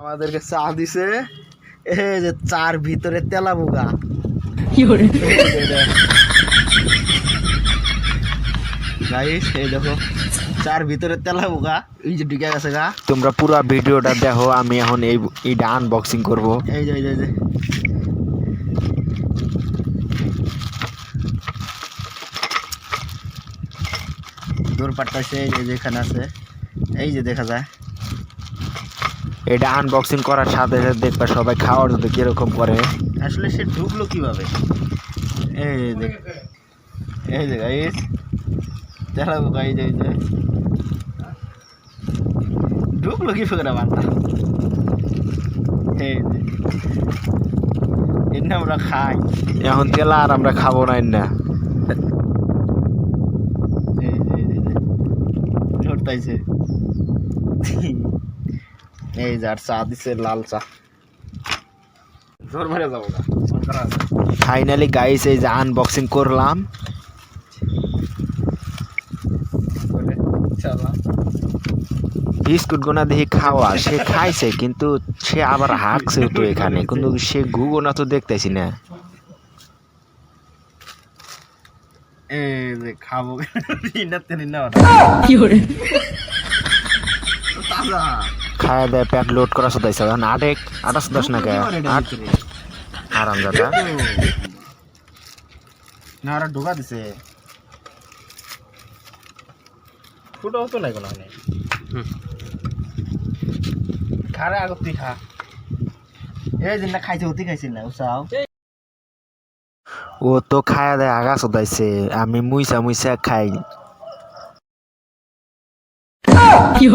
আমাদেরকে চা দিছে। এই যে চার ভিতরে গাইস এই দেখো চার ভিতরে এই যে গেছে গা। তোমরা পুরো ভিডিওটা দেখো আমি এখন এই এইটা আনবক্সিং করব। এই যে এই যে দূর পাট্টা এই যে যেখানে আছে। এই যে দেখা যায়। এটা আনবক্সিং করার সাথে সাথে দেখবা সবাই খাওয়ার জন্য কীরকম করে। আসলে সে ঢুকলো কীভাবে? এই যে দেখ এই যে গাইস চালাবো গাই যাই যে ঢুকলো কি করে বান্না এই যে এর আমরা খাই এখন তেলা আর আমরা খাব না না এই যে এই যে, এই যে এই যে আর চা দিছে লাল চা। ফাইনালি গাইস এই যে আনবক্সিং করলাম। বিস্কুট গোনা দেখি খাওয়া। সে খাইছে কিন্তু সে আবার হাঁকছে তো এখানে। কিন্তু সে গুগোনা তো দেখতেছি না এই যে খাব খাওয়া দেয় প্যাক লোড করা সদাইছে এখন আটেক আটাশ দশ না আরাম দাদা। না আর ঢোকা দিছে। ফুটো হতো না কোনো খারে আগত তুই খা। এই দিন না খাইছে অতি খাইছিল না উসাও ও তো খায়া দেয় আগা সদাইছে আমি মুইসা মুইসা খাই। কি